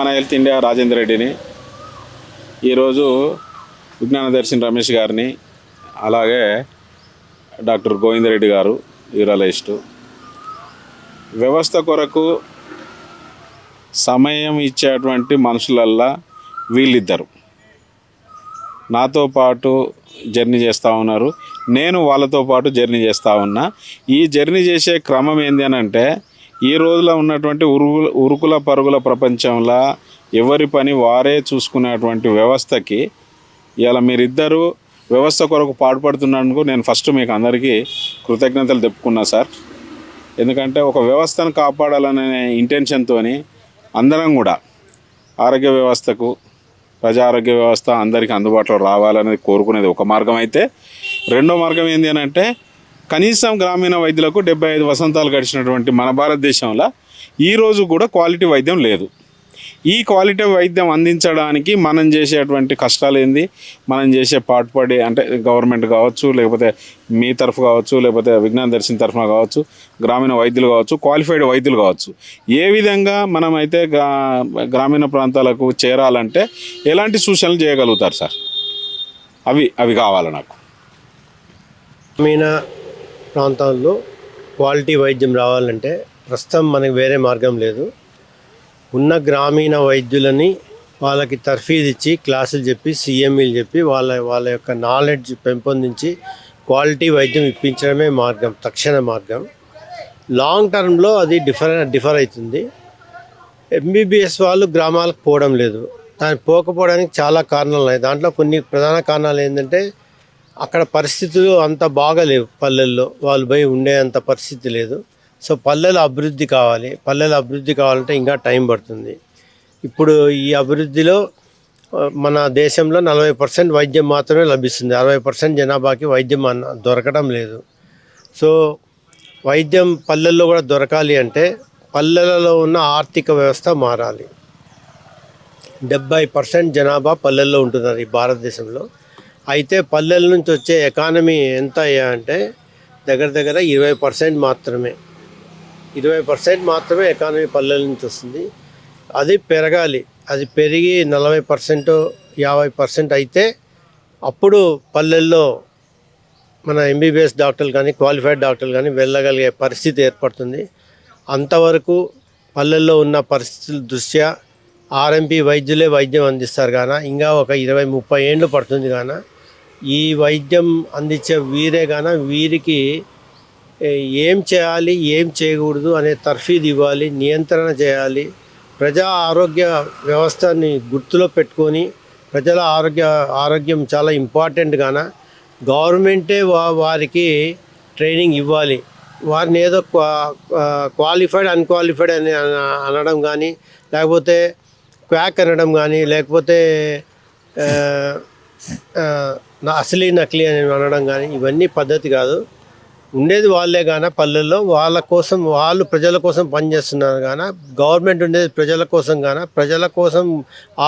మన health India Rajendra రెడ్డిని ఈరోజు విజ్ఞానదర్శిని రమేష్ గారిని అలాగే డాక్టర్ గోవిందరెడ్డి గారు యూరాలజిస్టు. వ్యవస్థ కొరకు సమయం ఇచ్చేటువంటి మనుషులల్లా వీళ్ళిద్దరు. నాతో పాటు జర్నీ చేస్తూ ఉన్నారు. నేను వాళ్ళతో పాటు జర్నీ చేస్తూ ఉన్నా. ఈ జర్నీ చేసే క్రమం ఏంటి అని అంటే ఈ రోజులో ఉన్నటువంటి ఉరుకుల ఉరుకుల పరుగుల ప్రపంచంలో ఎవరి పని వారే చూసుకునేటువంటి వ్యవస్థకి ఇలా మీరిద్దరూ వ్యవస్థ కొరకు పాటుపడుతున్నందుకు నేను ఫస్ట్ మీకు అందరికీ కృతజ్ఞతలు చెప్పుకున్నా సార్. ఎందుకంటే ఒక వ్యవస్థను కాపాడాలనే ఇంటెన్షన్తో అందరం కూడా ఆరోగ్య వ్యవస్థకు ప్రజా ఆరోగ్య వ్యవస్థ అందరికీ అందుబాటులో రావాలనేది కోరుకునేది ఒక మార్గం అయితే. రెండో మార్గం ఏంటి అని అంటే కనీసం గ్రామీణ వైద్యులకు డెబ్బై ఐదు వసంతాలు గడిచినటువంటి మన భారతదేశంలో ఈరోజు కూడా క్వాలిటీ వైద్యం లేదు. ఈ క్వాలిటీ వైద్యం అందించడానికి మనం చేసేటువంటి కష్టాలు ఏంది? మనం చేసే పాటుపడి అంటే గవర్నమెంట్ కావచ్చు లేకపోతే మీ తరఫు కావచ్చు లేకపోతే విజ్ఞాన దర్శన తరఫున కావచ్చు గ్రామీణ వైద్యులు కావచ్చు క్వాలిఫైడ్ వైద్యులు కావచ్చు. ఏ విధంగా మనమైతే గ్రా గ్రామీణ ప్రాంతాలకు చేరాలంటే ఎలాంటి సూచనలు చేయగలుగుతారు సార్? అవి అవి కావాలి నాకు. గ్రామీణ ప్రాంతాల్లో క్వాలిటీ వైద్యం రావాలంటే ప్రస్తుతం మనకి వేరే మార్గం లేదు. ఉన్న గ్రామీణ వైద్యులని వాళ్ళకి తర్ఫీదు ఇచ్చి క్లాసులు చెప్పి సీఎంఈలు చెప్పి వాళ్ళ వాళ్ళ యొక్క నాలెడ్జ్ పెంపొందించి క్వాలిటీ వైద్యం ఇప్పించడమే మార్గం తక్షణ మార్గం. లాంగ్ టర్మ్లో అది డిఫర్ డిఫర్ అవుతుంది ఎంబీబీఎస్ వాళ్ళు గ్రామాలకు పోవడం లేదు. దాన్ని పోకపోవడానికి చాలా కారణాలు ఉన్నాయి. దాంట్లో కొన్ని ప్రధాన కారణాలు ఏంటంటే అక్కడ పరిస్థితులు అంత బాగలేవు పల్లెల్లో. వాళ్ళు పోయి ఉండే అంత పరిస్థితి లేదు. సో పల్లెల అభివృద్ధి కావాలి. పల్లెల అభివృద్ధి కావాలంటే ఇంకా టైం పడుతుంది. ఇప్పుడు ఈ అభివృద్ధిలో మన దేశంలో నలభై పర్సెంట్ వైద్యం మాత్రమే లభిస్తుంది. అరవై పర్సెంట్ జనాభాకి వైద్యం అన్న దొరకడం లేదు. సో వైద్యం పల్లెల్లో కూడా దొరకాలి అంటే పల్లెలలో ఉన్న ఆర్థిక వ్యవస్థ మారాలి. డెబ్బై పర్సెంట్ జనాభా పల్లెల్లో ఉంటున్నారు ఈ భారతదేశంలో. అయితే పల్లెల నుంచి వచ్చే ఎకానమీ ఎంత అయ్యా అంటే దగ్గర దగ్గర ఇరవై పర్సెంట్ మాత్రమే. ఇరవై పర్సెంట్ మాత్రమే ఎకానమీ పల్లెల నుంచి వస్తుంది. అది పెరగాలి. అది పెరిగి నలభై పర్సెంట్ యాభై పర్సెంట్ అయితే అప్పుడు పల్లెల్లో మన ఎంబీబీఎస్ డాక్టర్లు కానీ క్వాలిఫైడ్ డాక్టర్లు కానీ వెళ్ళగలిగే పరిస్థితి ఏర్పడుతుంది. అంతవరకు పల్లెల్లో ఉన్న పరిస్థితుల దృష్ట్యా ఆర్ఎంపీ వైద్యులే వైద్యం అందిస్తారు కాన ఇంకా ఒక ఇరవై ముప్పై ఏళ్ళు పడుతుంది కాన ఈ వైద్యం అందించే వీరే కాన వీరికి ఏం చేయాలి ఏం చేయకూడదు అనే తర్ఫీదు ఇవ్వాలి నియంత్రణ చేయాలి ప్రజా ఆరోగ్య వ్యవస్థని గుర్తులో పెట్టుకొని ప్రజల ఆరోగ్య ఆరోగ్యం చాలా ఇంపార్టెంట్ కాన గవర్నమెంటే వా వారికి ట్రైనింగ్ ఇవ్వాలి. వారిని ఏదో క్వా- క్వాలిఫైడ్ అన్క్వాలిఫైడ్ అని అనడం కానీ లేకపోతే క్వాక్ అనడం కానీ లేకపోతే నా అసలీ నకిలీ అని అనడం కానీ ఇవన్నీ పద్ధతి కాదు. ఉండేది వాళ్ళే కాన పల్లెల్లో. వాళ్ళ కోసం వాళ్ళు ప్రజల కోసం పనిచేస్తున్నారు కానీ గవర్నమెంట్ ఉండేది ప్రజల కోసం కానీ ప్రజల కోసం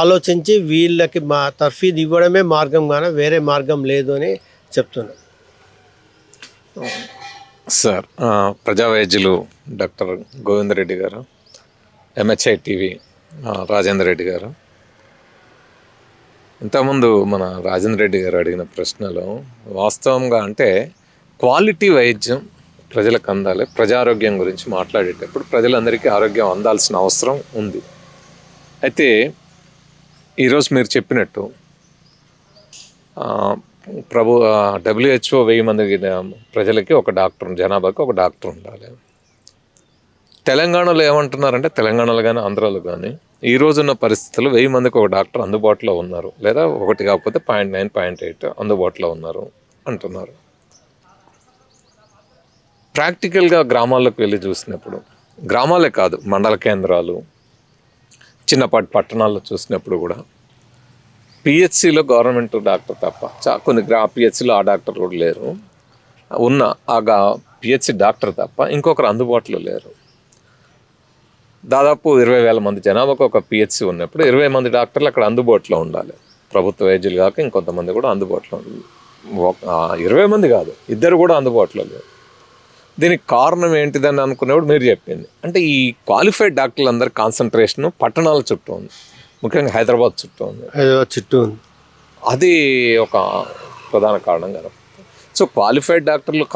ఆలోచించి వీళ్ళకి మా తర్ఫీదు ఇవ్వడమే మార్గం కానీ వేరే మార్గం లేదు అని చెప్తున్నా. సార్ ప్రజా వైద్యులు డాక్టర్ గోవిందరెడ్డి గారు ఎంహెచ్ఐ టీవీ రాజేంద్ర రెడ్డి గారు. ఇంతకుముందు మన రాజేంద్ర రెడ్డి గారు అడిగిన ప్రశ్నలో వాస్తవంగా అంటే క్వాలిటీ వైద్యం ప్రజలకు అందాలి ప్రజారోగ్యం గురించి మాట్లాడేటప్పుడు ప్రజలందరికీ ఆరోగ్యం అందాల్సిన అవసరం ఉంది. అయితే ఈరోజు మీరు చెప్పినట్టు ప్రభు డబ్ల్యూహెచ్ఓ వెయ్యి మంది ప్రజలకి ఒక డాక్టర్ జనాభాకి ఒక డాక్టర్ ఉండాలి. తెలంగాణలో ఏమంటున్నారంటే తెలంగాణలో కానీ ఆంధ్రాలో కానీ ఈ రోజున్న పరిస్థితుల్లో వెయ్యి మందికి ఒక డాక్టర్ అందుబాటులో ఉన్నారు. లేదా ఒకటి కాకపోతే పాయింట్ నైన్ పాయింట్ ఎయిట్ అందుబాటులో ఉన్నారు అంటున్నారు. ప్రాక్టికల్గా గ్రామాల్లోకి వెళ్ళి చూసినప్పుడు గ్రామాలే కాదు మండల కేంద్రాలు చిన్నపాటి పట్టణాల్లో చూసినప్పుడు కూడా పిహెచ్సిలో గవర్నమెంట్ డాక్టర్ తప్ప చా కొన్ని గ్రా పిహెచ్సిలో ఆ డాక్టర్ కూడా లేరు. ఉన్న ఆ పిహెచ్సి డాక్టర్ తప్ప ఇంకొకరు అందుబాటులో లేరు. దాదాపు ఇరవై వేల మంది జనాభాకు ఒక పిహెచ్సి ఉన్నప్పుడు ఇరవై మంది డాక్టర్లు అక్కడ అందుబాటులో ఉండాలి. ప్రభుత్వ వైద్యులు కాక ఇంకొంతమంది కూడా అందుబాటులో ఇరవై మంది కాదు ఇద్దరు కూడా అందుబాటులో లేరు. దీనికి కారణం ఏంటిదని అనుకునేప్పుడు మీరు చెప్పింది. అంటే ఈ క్వాలిఫైడ్ డాక్టర్లు అందరి కాన్సన్ట్రేషన్ పట్టణాల చుట్టూ ఉంది. ముఖ్యంగా హైదరాబాద్ చుట్టూ ఉంది. హైదరాబాద్ చుట్టూ ఉంది. అది ఒక ప్రధాన కారణం కదా. సో క్వాలిఫైడ్ డాక్టర్లు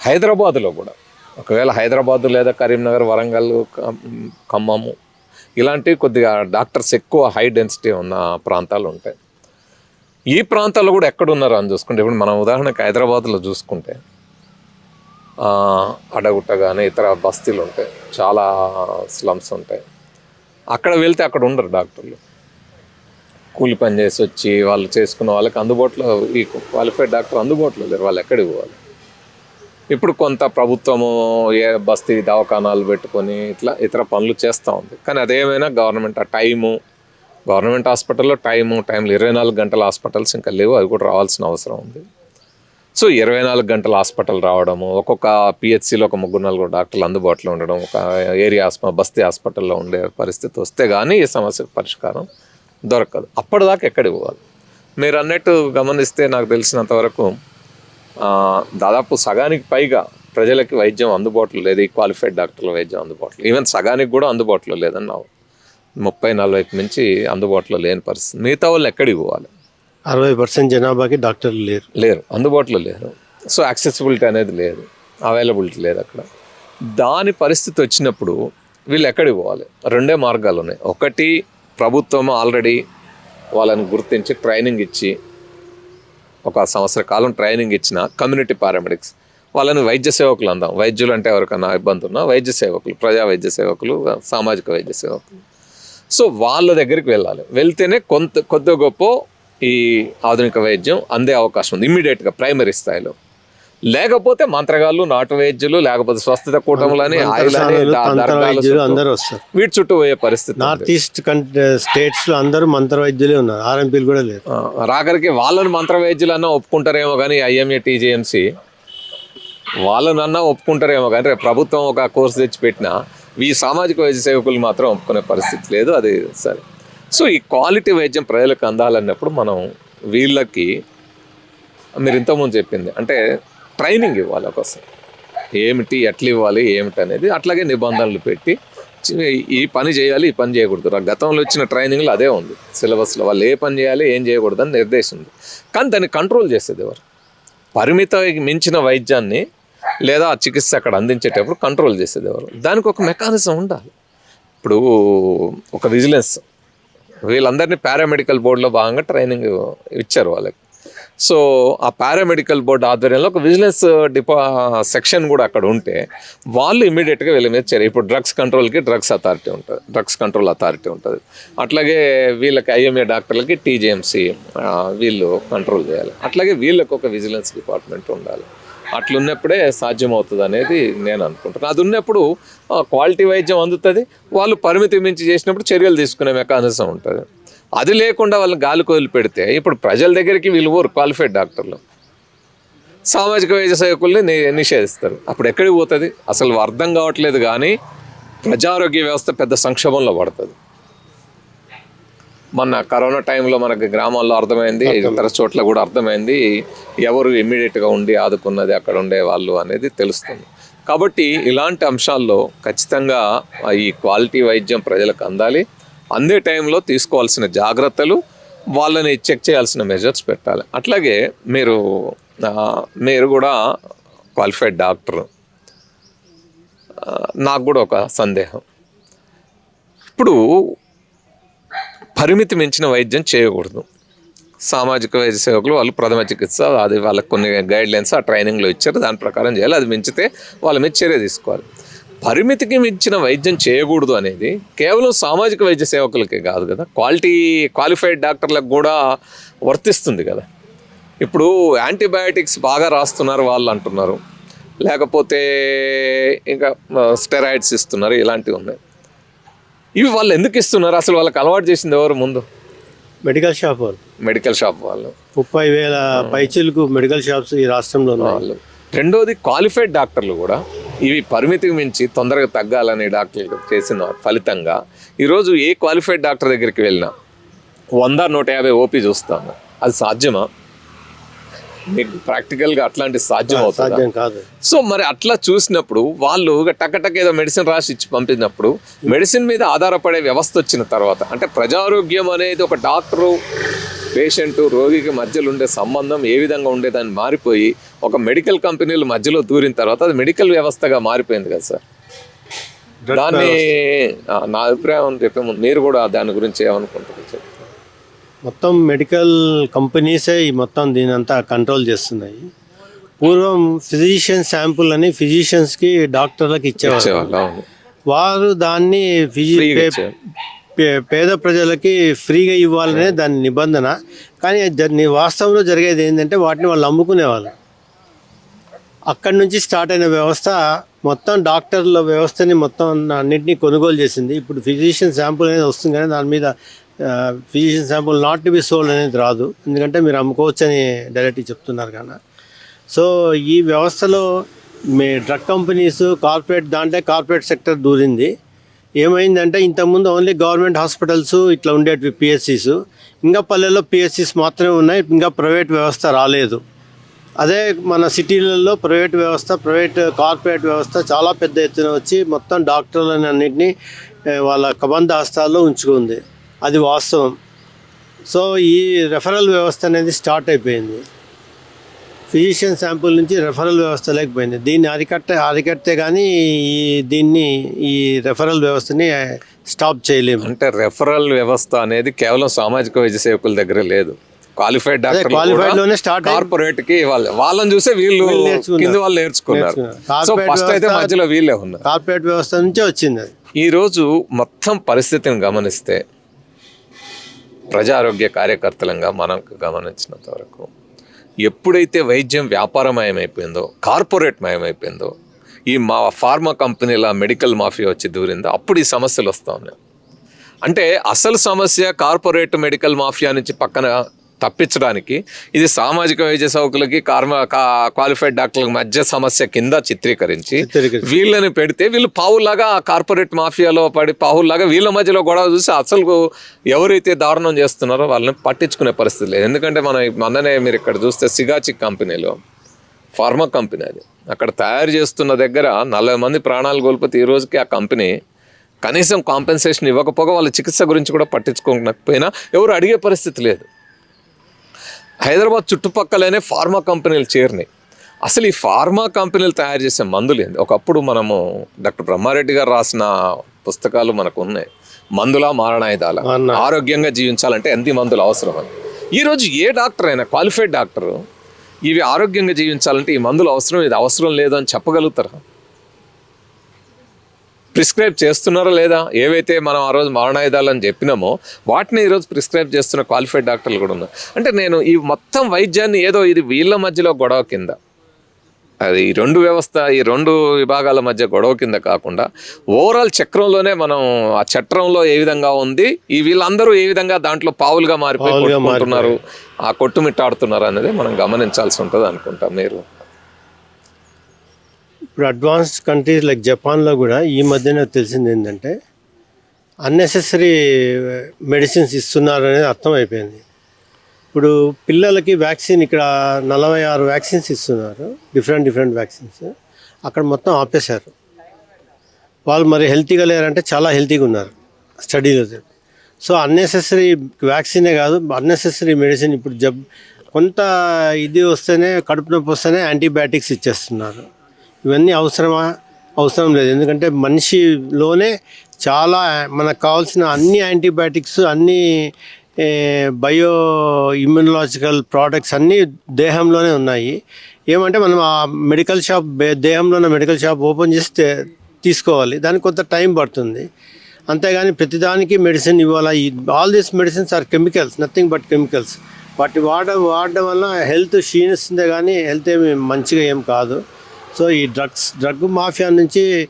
హైదరాబాదులో కూడా ఒకవేళ హైదరాబాద్ లేదా కరీంనగర్ వరంగల్ ఖమ్మము ఇలాంటి కొద్దిగా డాక్టర్స్ ఎక్కువ హై డెన్సిటీ ఉన్న ప్రాంతాలు ఉంటాయి. ఈ ప్రాంతాల్లో కూడా ఎక్కడున్నారో అని చూసుకుంటే ఇప్పుడు మనం ఉదాహరణకి హైదరాబాద్లో చూసుకుంటే అడగుట్ట కానీ ఇతర బస్తీలు ఉంటాయి. చాలా స్లమ్స్ ఉంటాయి. అక్కడ వెళ్తే అక్కడ ఉండరు డాక్టర్లు. కూలి పని చేసి వచ్చి వాళ్ళు చేసుకున్న వాళ్ళకి అందుబాటులో ఈ క్వాలిఫైడ్ డాక్టర్ అందుబాటులో లేరు. వాళ్ళు ఎక్కడికి పోవాలి? ఇప్పుడు కొంత ప్రభుత్వము ఏ బస్తీ దవాఖానాలు పెట్టుకొని ఇట్లా ఇతర పనులు చేస్తూ ఉంది. కానీ అదేమైనా గవర్నమెంట్ ఆ టైము గవర్నమెంట్ హాస్పిటల్లో టైము టైంలో ఇరవై నాలుగు గంటల హాస్పిటల్స్ ఇంకా లేవు అవి కూడా రావాల్సిన అవసరం ఉంది. సో ఇరవై నాలుగు గంటల హాస్పిటల్ రావడము ఒక్కొక్క పిహెచ్సిలో ఒక ముగ్గురు నలుగురు డాక్టర్లు అందుబాటులో ఉండడం ఒక ఏరియా హాస్ప బస్తీ హాస్పిటల్లో ఉండే పరిస్థితి వస్తే కానీ ఈ సమస్యకు పరిష్కారం దొరకదు. అప్పటిదాకా ఎక్కడికి పోవాలి? మీరు అన్నట్టు గమనిస్తే నాకు తెలిసినంత వరకు దాదాపు సగానికి పైగా ప్రజలకి వైద్యం అందుబాటులో లేదు ఈ క్వాలిఫైడ్ డాక్టర్ల వైద్యం అందుబాటులో ఈవెన్ సగానికి కూడా అందుబాటులో లేదన్నావు ముప్పై నలభైకి మించి అందుబాటులో లేని పరిస్థితి. మిగతా వాళ్ళు ఎక్కడికి పోవాలి? అరవై పర్సెంట్ జనాభాకి డాక్టర్లు లేరు. లేరు. అందుబాటులో లేరు. సో యాక్సెసిబిలిటీ అనేది లేదు. అవైలబిలిటీ లేదు అక్కడ. దాని పరిస్థితి వచ్చినప్పుడు వీళ్ళు ఎక్కడికి పోవాలి? రెండే మార్గాలు ఉన్నాయి. ఒకటి ప్రభుత్వం ఆల్రెడీ వాళ్ళని గుర్తించి ట్రైనింగ్ ఇచ్చి ఒక సంవత్సర కాలం ట్రైనింగ్ ఇచ్చిన కమ్యూనిటీ పారామెడిక్స్. వాళ్ళని వైద్య సేవకులు అందాం. వైద్యులు అంటే ఎవరికైనా ఇబ్బంది ఉన్నా వైద్య సేవకులు ప్రజా వైద్య సేవకులు సామాజిక వైద్య సేవకులు. సో వాళ్ళ దగ్గరికి వెళ్ళాలి. వెళ్తేనే కొంత కొద్ది గొప్ప ఈ ఆధునిక వైద్యం అందే అవకాశం ఉంది. ఇమ్మీడియట్గా ప్రైమరీ స్థాయిలో. లేకపోతే మంత్రగాళ్ళు నాటు వైద్యులు లేకపోతే స్వస్థత కూటములని వైద్యులు అందరూ వస్తారు. వీటి చుట్టూ పోయే పరిస్థితి. నార్త్ ఈస్ట్ స్టేట్స్లో అందరూ మంత్ర వైద్యులే ఉన్నారు ఆర్ఎంపీలు కూడా ఆ, రాకరికి వాళ్ళని మంత్ర వైద్యులన్నా ఒప్పుకుంటారేమో కానీ ఐఎంఏ టీజీఎంసీ వాళ్ళనన్నా ఒప్పుకుంటారేమో కానీ రేపు ప్రభుత్వం ఒక కోర్సు తెచ్చి పెట్టినా ఈ సామాజిక వైద్య సేవకులు మాత్రం ఒప్పుకునే పరిస్థితి లేదు అది సరే. సో ఈ క్వాలిటీ వైద్యం ప్రజలకు అందాలన్నప్పుడు మనం వీళ్ళకి మీరు ఇంతకుముందు చెప్పింది అంటే ట్రైనింగ్ ఇవ్వాలి ఒకసారి ఏమిటి ఎట్లా ఇవ్వాలి ఏమిటి అనేది అట్లాగే నిబంధనలు పెట్టి ఈ పని చేయాలి ఈ పని చేయకూడదు. గతంలో వచ్చిన ట్రైనింగ్లో అదే ఉంది. సిలబస్లో వాళ్ళు ఏ పని చేయాలి ఏం చేయకూడదు అని నిర్దేశం ఉంది. కానీ దాన్ని కంట్రోల్ చేసేది ఎవరు? పరిమిత మించిన వైద్యాన్ని లేదా ఆ చికిత్స అక్కడ అందించేటప్పుడు కంట్రోల్ చేసేది ఎవరు? దానికి ఒక మెకానిజం ఉండాలి. ఇప్పుడు ఒక విజిలెన్స్. వీళ్ళందరినీ పారామెడికల్ బోర్డులో భాగంగా ట్రైనింగ్ ఇచ్చారు వాళ్ళకి. సో ఆ పారామెడికల్ బోర్డు ఆధ్వర్యంలో ఒక విజిలెన్స్ డిపా సెక్షన్ కూడా అక్కడ ఉంటే వాళ్ళు ఇమీడియట్గా వీళ్ళ మీద చర్య. ఇప్పుడు డ్రగ్స్ కంట్రోల్కి డ్రగ్స్ అథారిటీ ఉంటుంది. డ్రగ్స్ కంట్రోల్ అథారిటీ ఉంటుంది. అట్లాగే వీళ్ళకి ఐఎంఏ డాక్టర్లకి టీజీఎంసీ వీళ్ళు కంట్రోల్ చేయాలి. అట్లాగే వీళ్ళకి ఒక విజిలెన్స్ డిపార్ట్మెంట్ ఉండాలి. అట్లున్నప్పుడే సాధ్యమవుతుంది అనేది నేను అనుకుంటున్నాను అది ఉన్నప్పుడు క్వాలిటీ వైద్యం అందుతుంది. వాళ్ళు పరిమితి మించి చేసినప్పుడు చర్యలు తీసుకునే మెకానిజం ఉంటుంది. అది లేకుండా వాళ్ళని గాలి కోలు పెడితే ఇప్పుడు ప్రజల దగ్గరికి వీళ్ళు ఊరు క్వాలిఫైడ్ డాక్టర్లు. సామాజిక వైద్య సేవకుల్ని నిషేధిస్తారు. అప్పుడు ఎక్కడికి పోతుంది? అసలు అర్థం కావట్లేదు కానీ ప్రజారోగ్య వ్యవస్థ పెద్ద సంక్షోభంలో పడుతుంది. మొన్న కరోనా టైంలో మనకి గ్రామాల్లో అర్థమైంది ఇతర చోట్ల కూడా అర్థమైంది ఎవరు ఇమ్మీడియట్గా ఉండి ఆదుకున్నది అక్కడ ఉండే వాళ్ళు అనేది తెలుస్తుంది. కాబట్టి ఇలాంటి అంశాల్లో ఖచ్చితంగా ఈ క్వాలిటీ వైద్యం ప్రజలకు అందాలి. అందే టైంలో తీసుకోవాల్సిన జాగ్రత్తలు వాళ్ళని చెక్ చేయాల్సిన మెజర్స్ పెట్టాలి. అట్లాగే మీరు మీరు కూడా క్వాలిఫైడ్ డాక్టర్ నాకు కూడా ఒక సందేహం. ఇప్పుడు పరిమితి మించిన వైద్యం చేయకూడదు. సామాజిక వైద్య సేవకులు వాళ్ళు ప్రథమ చికిత్స అది వాళ్ళకి కొన్ని గైడ్లైన్స్ ఆ ట్రైనింగ్లో ఇచ్చారు దాని ప్రకారం చేయాలి. అది మించితే వాళ్ళ మీద చర్య తీసుకోవాలి. పరిమితికి మించిన వైద్యం చేయకూడదు అనేది కేవలం సామాజిక వైద్య సేవకులకే కాదు కదా. క్వాలిటీ క్వాలిఫైడ్ డాక్టర్లకు కూడా వర్తిస్తుంది కదా. ఇప్పుడు యాంటీబయాటిక్స్ బాగా రాస్తున్నారు వాళ్ళు అంటున్నారు. లేకపోతే ఇంకా స్టెరాయిడ్స్ ఇస్తున్నారు ఇలాంటివి ఉన్నాయి. ఇవి వాళ్ళు ఎందుకు ఇస్తున్నారు? అసలు వాళ్ళకి అలవాటు చేసింది ఎవరు ముందు? మెడికల్ షాప్ వాళ్ళు. మెడికల్ షాప్ వాళ్ళు. ముప్పై వేల పైచీలకు మెడికల్ షాప్స్ ఈ రాష్ట్రంలో ఉన్నాయి. వాళ్ళు. రెండోది క్వాలిఫైడ్ డాక్టర్లు కూడా ఇవి పరిమితికి మించి తొందరగా తగ్గాలని డాక్టర్లు చేసిన ఫలితంగా ఈరోజు ఏ క్వాలిఫైడ్ డాక్టర్ దగ్గరికి వెళ్ళినా వంద నూట యాభై ఓపీ చూస్తాము. అది సాధ్యమా? మీకు ప్రాక్టికల్గా అట్లాంటి సాధ్యం అవుతుందా? కాదు. సో మరి అట్లా చూసినప్పుడు వాళ్ళు టక్ టక్ ఏదో మెడిసిన్ రాసి ఇచ్చి పంపినప్పుడు మెడిసిన్ మీద ఆధారపడే వ్యవస్థ వచ్చిన తర్వాత అంటే ప్రజారోగ్యం అనేది ఒక డాక్టరు పేషెంట్ రోగికి మధ్యలో ఉండే సంబంధం ఏ విధంగా ఉండేదాన్ని మారిపోయి ఒక మెడికల్ కంపెనీలు మధ్యలో దూరిన తర్వాత అది మెడికల్ వ్యవస్థగా మారిపోయింది కదా సార్. దాన్ని నా అభిప్రాయం చెప్పే ముందు మీరు కూడా దాని గురించి ఏమనుకుంటారు. మొత్తం మెడికల్ కంపెనీసే ఈ మొత్తం దీని అంతా కంట్రోల్ చేస్తున్నాయి. పూర్వం ఫిజిషియన్ శాంపుల్ అని ఫిజిషియన్స్కి డాక్టర్లకు ఇచ్చేవారు వారు దాన్ని ఫిజి పేద ప్రజలకి ఫ్రీగా ఇవ్వాలనే దాని నిబంధన. కానీ దాన్ని వాస్తవంలో జరిగేది ఏంటంటే వాటిని వాళ్ళు అమ్ముకునేవాళ్ళు. అక్కడి నుంచి స్టార్ట్ అయిన వ్యవస్థ మొత్తం డాక్టర్ల వ్యవస్థని మొత్తం అన్నింటినీ కొనుగోలు చేసింది. ఇప్పుడు ఫిజిషియన్ శాంపుల్ అనేది వస్తుంది కానీ దాని మీద physician sample not to be sold అనేది రాదు. ఎందుకంటే మీరు అమ్ముకోవచ్చు అని డైరెక్ట్గా చెప్తున్నారు కానీ సో ఈ వ్యవస్థలో మీ డ్రగ్ కంపెనీస్ కార్పొరేట్ దాంట్లో కార్పొరేట్ సెక్టర్ దూరింది. ఏమైందంటే ఇంతకుముందు ఓన్లీ గవర్నమెంట్ హాస్పిటల్స్ ఇట్లా ఉండేటివి పిఎస్సిస్ ఇంకా పల్లెల్లో పిఎస్సీస్ మాత్రమే ఉన్నాయి ఇంకా ప్రైవేట్ వ్యవస్థ రాలేదు. అదే మన సిటీలలో ప్రైవేట్ వ్యవస్థ ప్రైవేట్ కార్పొరేట్ వ్యవస్థ చాలా పెద్ద ఎత్తున వచ్చి మొత్తం డాక్టర్లని అన్నింటినీ వాళ్ళ కబంధ హస్తాల్లో ఉంచుకుంది. అది వాస్తవం. సో ఈ రెఫరల్ వ్యవస్థ అనేది స్టార్ట్ అయిపోయింది. ఫిజిషియన్ శాంపుల్ నుంచి రెఫరల్ వ్యవస్థ లేకపోయింది. దీన్ని అరికట్టే అరికట్టే కానీ ఈ దీన్ని ఈ రెఫరల్ వ్యవస్థని స్టాప్ చేయలేము. అంటే రెఫరల్ వ్యవస్థ అనేది కేవలం సామాజిక వైద్య సేవకుల దగ్గర లేదు. క్వాలిఫైడ్ డాక్టర్ qualified లోనే అయ్యి- కార్పొరేట్కి వాళ్ళు వాళ్ళని చూసే వీళ్ళు. కింద వాళ్ళు నేర్చుకున్నారు. సో ఫస్ట్ అయితే మధ్యలో వీళ్ళే ఉన్నారు. కార్పొరేట్ వ్యవస్థ నుంచే వచ్చింది ఈ రోజు మొత్తం పరిస్థితిని గమనిస్తే ప్రజారోగ్య కార్యకర్తలంగా మనం గమనించినంత వరకు ఎప్పుడైతే వైద్యం వ్యాపారమయమైపోయిందో కార్పొరేట్ మయమైపోయిందో ఈ మా ఫార్మా కంపెనీల మెడికల్ మాఫియా వచ్చి దూరిందో అప్పుడు ఈ సమస్యలు వస్తూ ఉన్నాయి. అంటే అసలు సమస్య కార్పొరేట్ మెడికల్ మాఫియా నుంచి పక్కన తప్పించడానికి. ఇది సామాజిక వైద్య సౌకులకి కార్మ క్వాలిఫైడ్ డాక్టర్ల మధ్య సమస్య కింద చిత్రీకరించి. వీళ్ళని పెడితే వీళ్ళు పావులాగా కార్పొరేట్ మాఫియాలో పడి పావులాగా వీళ్ళ మధ్యలో గొడవ చూసి అసలు ఎవరైతే దారుణం చేస్తున్నారో వాళ్ళని పట్టించుకునే పరిస్థితి లేదు. ఎందుకంటే మనం మొన్ననే మీరు ఇక్కడ చూస్తే సిగాచి కంపెనీలో ఫార్మా కంపెనీ అది. అక్కడ తయారు చేస్తున్న దగ్గర నలభై మంది ప్రాణాలు కోల్పోతే ఈ రోజుకి ఆ కంపెనీ కనీసం కాంపెన్సేషన్ ఇవ్వకపోగా వాళ్ళ చికిత్స గురించి కూడా పట్టించుకోకపోయినా ఎవరు అడిగే పరిస్థితి లేదు. హైదరాబాద్ చుట్టుపక్కలనే ఫార్మా కంపెనీలు చేరినాయి. అసలు ఈ ఫార్మా కంపెనీలు తయారు చేసే మందులు ఏంది? ఒకప్పుడు మనము డాక్టర్ బ్రహ్మారెడ్డి గారు రాసిన పుస్తకాలు మనకు ఉన్నాయి. మందుల మారణాయుధాల? మారణ- ఆరోగ్యంగా జీవించాలంటే ఎన్ని మందులు అవసరం అని. ఈరోజు ఏ డాక్టర్ అయినా క్వాలిఫైడ్ డాక్టర్ ఇవి ఆరోగ్యంగా జీవించాలంటే ఈ మందులు అవసరం ఇది అవసరం లేదు అని చెప్పగలుగుతారా? ప్రిస్క్రైబ్ చేస్తున్నారా లేదా? ఏవైతే మనం ఆ రోజు మరణాయుధాలు అని చెప్పినామో వాటిని ఈరోజు ప్రిస్క్రైబ్ చేస్తున్న క్వాలిఫైడ్ డాక్టర్లు కూడా ఉన్నారు. అంటే నేను ఈ మొత్తం వైద్యాన్ని ఏదో ఇది వీళ్ళ మధ్యలో గొడవ కింద అది ఈ రెండు వ్యవస్థ ఈ రెండు విభాగాల మధ్య గొడవ కింద కాకుండా ఓవరాల్ చక్రంలోనే మనం ఆ చట్రంలో ఏ విధంగా ఉంది ఈ వీళ్ళందరూ ఏ విధంగా దాంట్లో పావులుగా మారిపోయి కొట్టుకుంటున్నారు ఆ కొట్టుమిట్టాడుతున్నారు అనేది మనం గమనించాల్సి ఉంటుంది అనుకుంటా మీరు. ఇప్పుడు అడ్వాన్స్డ్ కంట్రీస్ లైక్ జపాన్లో కూడా ఈ మధ్యన తెలిసింది ఏంటంటే అన్నెసెసరీ మెడిసిన్స్ uh, ఇస్తున్నారు అనేది అర్థమైపోయింది ఇప్పుడు పిల్లలకి వ్యాక్సిన్ ఇక్కడ నలభై ఆరు వ్యాక్సిన్స్ ఇస్తున్నారు డిఫరెంట్ డిఫరెంట్ వ్యాక్సిన్స్ అక్కడ మొత్తం ఆపేశారు. వాళ్ళు మరి హెల్తీగా లేరంటే చాలా హెల్తీగా ఉన్నారు స్టడీలో సో అన్నెసెసరీ వ్యాక్సినే కాదు అన్నెసెసరీ మెడిసిన్ ఇప్పుడు జబ్ కొంత ఇది వస్తేనే కడుపు నొప్పి వస్తేనే యాంటీబయాటిక్స్ ఇచ్చేస్తున్నారు. ఇవన్నీ అవసరమా? అవసరం లేదు. ఎందుకంటే మనిషిలోనే చాలా మనకు కావాల్సిన అన్ని యాంటీబయాటిక్స్ అన్ని బయో ఇమ్యునలాజికల్ ప్రోడక్ట్స్ అన్నీ దేహంలోనే ఉన్నాయి. ఏమంటే మనం ఆ మెడికల్ షాప్ దేహంలో ఉన్న మెడికల్ షాప్ ఓపెన్ చేస్తే తీసుకోవాలి. దానికి కొంత టైం పడుతుంది. అంతేగాని ప్రతిదానికి మెడిసిన్ ఇవ్వాలి? All these medicines are chemicals nothing but chemicals. వాటి వాడ వాడడం వల్ల హెల్త్ క్షీణిస్తుందే కానీ హెల్త్ ఏమి మంచిగా ఏం కాదు. సో ఈ డ్రగ్స్ డ్రగ్ మాఫియా నుంచి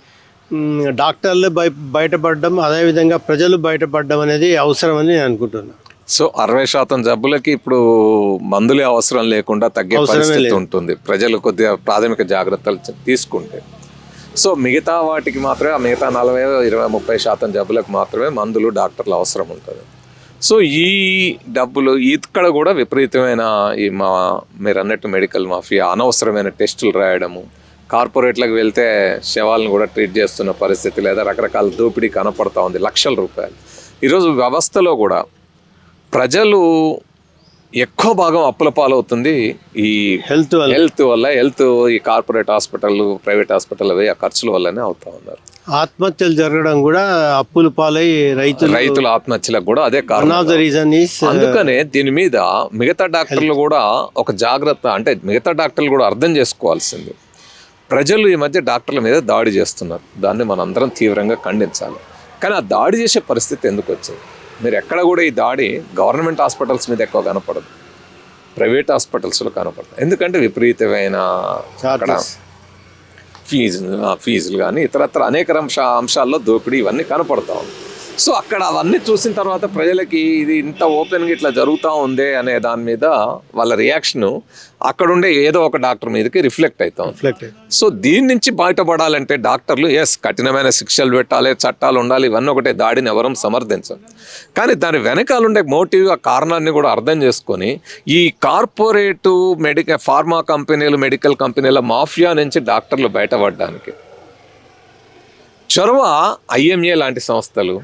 డాక్టర్లు బయ బయటపడడం అదేవిధంగా ప్రజలు బయటపడడం అనేది అవసరమని నేను అనుకుంటున్నాను సో అరవై శాతం జబ్బులకి ఇప్పుడు మందులే అవసరం లేకుండా తగ్గే పరిస్థితి. ఉంటుంది. ప్రజలు కొద్దిగా ప్రాథమిక జాగ్రత్తలు తీసుకుంటే. సో మిగతా వాటికి మాత్రమే ఆ మిగతా నలభై ఇరవై ముప్పై శాతం జబ్బులకు మాత్రమే మందులు డాక్టర్లు అవసరం ఉంటుంది. సో ఈ డబ్బులు ఇక్కడ కూడా విపరీతమైన ఈ మా మీరు అన్నట్టు మెడికల్ మాఫియా అనవసరమైన టెస్టులు రాయడము కార్పొరేట్లకు వెళ్తే శవాలను కూడా ట్రీట్ చేస్తున్న పరిస్థితి లేదా రకరకాల దోపిడీ కనపడతా ఉంది లక్షల రూపాయలు. ఈరోజు వ్యవస్థలో కూడా ప్రజలు ఎక్కువ భాగం అప్పుల పాలవుతుంది ఈ హెల్త్ హెల్త్ వల్ల హెల్త్ ఈ కార్పొరేట్ హాస్పిటల్ ప్రైవేట్ హాస్పిటల్ అవి ఆ ఖర్చుల వల్లనే అవుతా ఉన్నారు. ఆత్మహత్యలు జరగడం కూడా అప్పులు పాలై రైతులు రైతుల ఆత్మహత్యలకు కూడా అదే కారణం. ఈస్ అందుకనే దీని మీద మిగతా డాక్టర్లు కూడా ఒక జాగ్రత్త అంటే మిగతా డాక్టర్లు కూడా అర్థం చేసుకోవాల్సింది. ప్రజలు ఈ మధ్య డాక్టర్ల మీద దాడి చేస్తున్నారు. దాన్ని మనందరం తీవ్రంగా ఖండించాలి. కానీ ఆ దాడి చేసే పరిస్థితి ఎందుకు వచ్చింది? మీరు ఎక్కడ కూడా ఈ దాడి గవర్నమెంట్ హాస్పిటల్స్ మీద ఎక్కువ కనపడదు. ప్రైవేట్ హాస్పిటల్స్లో కనపడదు. ఎందుకంటే విపరీతమైన అక్కడ ఫీజు ఫీజులు కానీ ఇతరత్ర అనేక అంశ అంశాల్లో దోపిడీ ఇవన్నీ కనపడతా ఉంది. సో అక్కడ అవన్నీ చూసిన తర్వాత ప్రజలకి ఇది ఇంత ఓపెన్గా ఇట్లా జరుగుతూ ఉంది అనే దాని మీద వాళ్ళ రియాక్షన్ అక్కడుండే ఏదో ఒక డాక్టర్ మీదకి రిఫ్లెక్ట్ అవుతా సో దీని నుంచి బయటపడాలంటే డాక్టర్లు ఎస్ కఠినమైన శిక్షలు పెట్టాలి చట్టాలు ఉండాలి ఇవన్నీ ఒకటే దాడిని ఎవరం సమర్థించం కానీ దాని వెనకాల ఉండే మోటివ్ ఆ కారణాన్ని కూడా అర్థం చేసుకొని ఈ కార్పొరేటు మెడికల్ ఫార్మా కంపెనీలు మెడికల్ కంపెనీల మాఫియా నుంచి డాక్టర్లు బయటపడడానికి. చొరవ ఐఎంఏ లాంటి సంస్థలు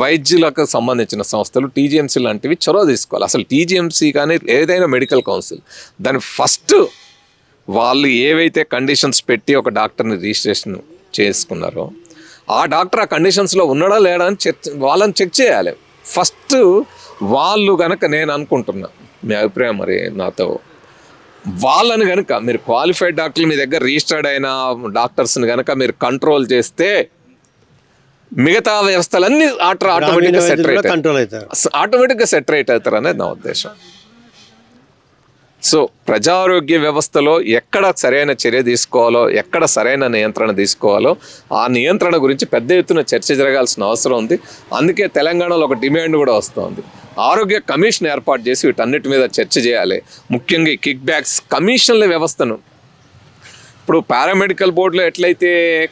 వైద్యులకు సంబంధించిన సంస్థలు టీజీఎంసీ లాంటివి చొరవ తీసుకోవాలి. అసలు టీజీఎంసీ కానీ ఏదైనా మెడికల్ కౌన్సిల్ దాని ఫస్ట్ వాళ్ళు ఏవైతే కండిషన్స్ పెట్టి ఒక డాక్టర్ని రిజిస్ట్రేషన్ చేసుకున్నారో ఆ డాక్టర్ ఆ కండిషన్స్లో ఉన్నాడా లేడా అని చెక్ వాళ్ళని చెక్ చేయాలి. ఫస్ట్ వాళ్ళు కనుక నేను అనుకుంటున్నా మీ అభిప్రాయం మరి నాతో వాళ్ళని కనుక మీరు క్వాలిఫైడ్ డాక్టర్లు మీ దగ్గర రిజిస్టర్డ్ అయిన డాక్టర్స్ని కనుక మీరు కంట్రోల్ చేస్తే మిగతా వ్యవస్థలన్నీ ఆటో ఆటోమేటిక్గా సెట్ రైట్ కంట్రోల్ అవుతారు. ఆటోమేటిక్గా సెట్ రైట్ అవుతారు అనేది నా ఉద్దేశం. సో ప్రజారోగ్య వ్యవస్థలో ఎక్కడ సరైన చర్య తీసుకోవాలో ఎక్కడ సరైన నియంత్రణ తీసుకోవాలో ఆ నియంత్రణ గురించి పెద్ద ఎత్తున చర్చ జరగాల్సిన అవసరం ఉంది. అందుకే తెలంగాణలో ఒక డిమాండ్ కూడా వస్తుంది. ఆరోగ్య కమిషన్ ఏర్పాటు చేసి వీటన్నిటి మీద చర్చ చేయాలి. ముఖ్యంగా ఈ కిక్ బ్యాక్స్ కమిషన్ల వ్యవస్థను ఇప్పుడు పారామెడికల్ బోర్డులో ఎట్లయితే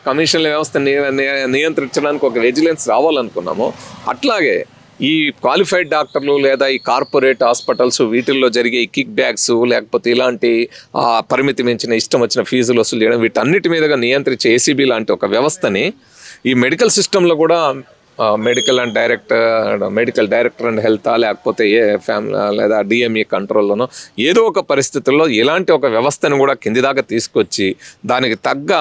కమిషన్ల వ్యవస్థ నియ- నియంత్రించడానికి ఒక విజిలెన్స్ రావాలనుకున్నామో అట్లాగే ఈ క్వాలిఫైడ్ డాక్టర్లు లేదా ఈ కార్పొరేట్ హాస్పిటల్స్ వీటిల్లో జరిగే ఈ కిక్ బ్యాక్స్ లేకపోతే ఇలాంటి పరిమితి మించిన ఇష్టం వచ్చిన ఫీజులు వసూలు చేయడం వీటన్నిటి మీదుగా నియంత్రించే ఏసీబీ లాంటి ఒక వ్యవస్థని ఈ మెడికల్ సిస్టంలో కూడా medical and director medical director and health లేకపోతే ఏ ఫ్యామిలీ లేదా డిఎంఈ కంట్రోల్లోనో ఏదో ఒక పరిస్థితుల్లో ఇలాంటి ఒక వ్యవస్థను కూడా కింది దాకా తీసుకొచ్చి దానికి తగ్గ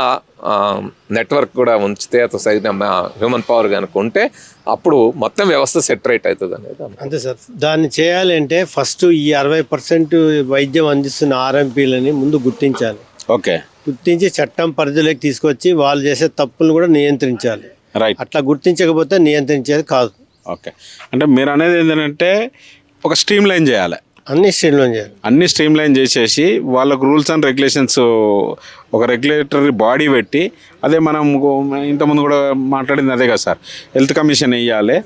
నెట్వర్క్ కూడా ఉంచితే అతను సరైన హ్యూమన్ పవర్ కనుక ఉంటే అప్పుడు మొత్తం వ్యవస్థ సెట్ రైట్ అవుతుంది అనేది. అంతే సార్. దాన్ని చేయాలి అంటే ఫస్ట్ ఈ అరవై పర్సెంట్ వైద్యం అందిస్తున్న ఆర్ఎంపీలని ముందు గుర్తించాలి. ఓకే. గుర్తించి చట్టం పరిధిలోకి తీసుకొచ్చి వాళ్ళు చేసే తప్పులు కూడా నియంత్రించాలి. రైట్ అట్లా గుర్తించకపోతే నియంత్రించేది కాదు. ఓకే అంటే మీరు అనేది ఏంటంటే ఒక స్ట్రీమ్ లైన్ చేయాలి. అన్ని స్టేట్లో చేయాలి. అన్ని స్ట్రీమ్ లైన్ చేసేసి వాళ్ళకు రూల్స్ అండ్ రెగ్యులేషన్స్ ఒక రెగ్యులేటరీ బాడీ పెట్టి అదే మనం ఇంతకుముందు కూడా మాట్లాడింది అదే కదా సార్. హెల్త్ కమిషన్ వేయాలి.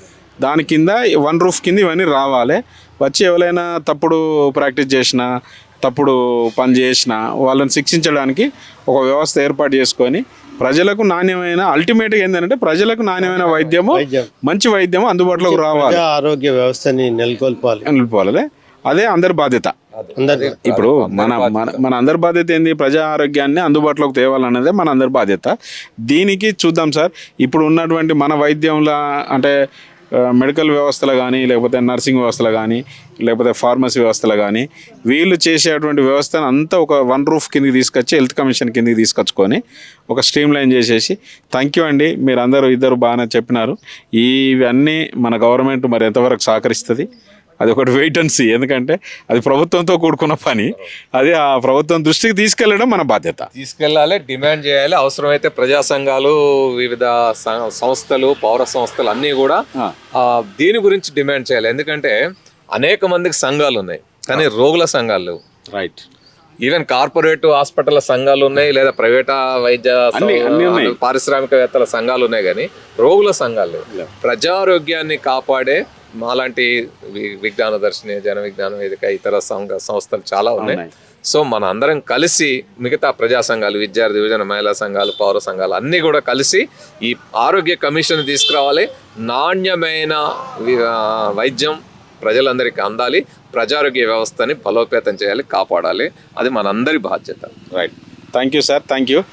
దాని కింద వన్ రూఫ్ కింద ఇవన్నీ రావాలి. వచ్చి ఎవరైనా తప్పుడు ప్రాక్టీస్ చేసినా తప్పుడు పని చేసినా వాళ్ళని శిక్షించడానికి ఒక వ్యవస్థ ఏర్పాటు చేసుకొని ప్రజలకు నాణ్యమైన అల్టిమేట్గా ఏంటంటే ప్రజలకు నాణ్యమైన వైద్యము వైద్యం. మంచి వైద్యము అందుబాటులోకి రావాలి. ఆరోగ్య వ్యవస్థని నెలకొల్పాలి. నిలుపుకోవాలి అదే అందరి బాధ్యత. ఇప్పుడు మన మన మన అందరి బాధ్యత ఏంది? ప్రజా ఆరోగ్యాన్ని అందుబాటులోకి తేవాలన్నదే మన అందరి బాధ్యత. దీనికి చూద్దాం సార్. ఇప్పుడు ఉన్నటువంటి మన వైద్యంలో అంటే మెడికల్ వ్యవస్థలు కానీ లేకపోతే నర్సింగ్ వ్యవస్థలు కానీ లేకపోతే ఫార్మసీ వ్యవస్థలు కానీ వీళ్ళు చేసేటువంటి వ్యవస్థను అంతా ఒక వన్ రూఫ్ కిందకి తీసుకొచ్చి హెల్త్ కమిషన్ కిందకి తీసుకొచ్చుకొని ఒక స్ట్రీమ్ లైన్ చేసేసి థ్యాంక్ యూ అండి మీరు అందరూ ఇద్దరు బాగానే చెప్పినారు. ఇవన్నీ మన గవర్నమెంట్ మరి ఎంతవరకు సహకరిస్తుంది? అది ఒకటి వెయిట్ అండ్ సీ ఎందుకంటే అది ప్రభుత్వంతో కూడుకున్న పని. అది ఆ ప్రభుత్వం దృష్టికి తీసుకెళ్ళడం మన బాధ్యత. తీసుకెళ్ళాలి డిమాండ్ చేయాలి. అవసరమైతే ప్రజా సంఘాలు వివిధ సంస్థలు పౌర సంస్థలు అన్నీ కూడా దీని గురించి డిమాండ్ చేయాలి. ఎందుకంటే అనేక మందికి సంఘాలు ఉన్నాయి. కానీ రోగుల సంఘాలు లేవు. రైట్ ఈవెన్ కార్పొరేట్ హాస్పిటల్ సంఘాలు ఉన్నాయి లేదా ప్రైవేట్ వైద్య. పారిశ్రామికవేత్తల సంఘాలు ఉన్నాయి కానీ రోగుల సంఘాలు లేవు. ప్రజారోగ్యాన్ని కాపాడే మాలాంటి వి- విజ్ఞాన దర్శిని జన విజ్ఞాన వేదిక ఇతర సంఘ సంస్థలు చాలా ఉన్నాయి. సో మన అందరం కలిసి మిగతా ప్రజా సంఘాలు విద్యార్థి యువజన మహిళా సంఘాలు పౌర సంఘాలు అన్నీ కూడా కలిసి ఈ ఆరోగ్య కమిషన్ తీసుకురావాలి. నాణ్యమైన వైద్యం ప్రజలందరికీ అందాలి. ప్రజారోగ్య వ్యవస్థని బలోపేతం చేయాలి కాపాడాలి. అది మనందరి బాధ్యత. Right thank you sir thank you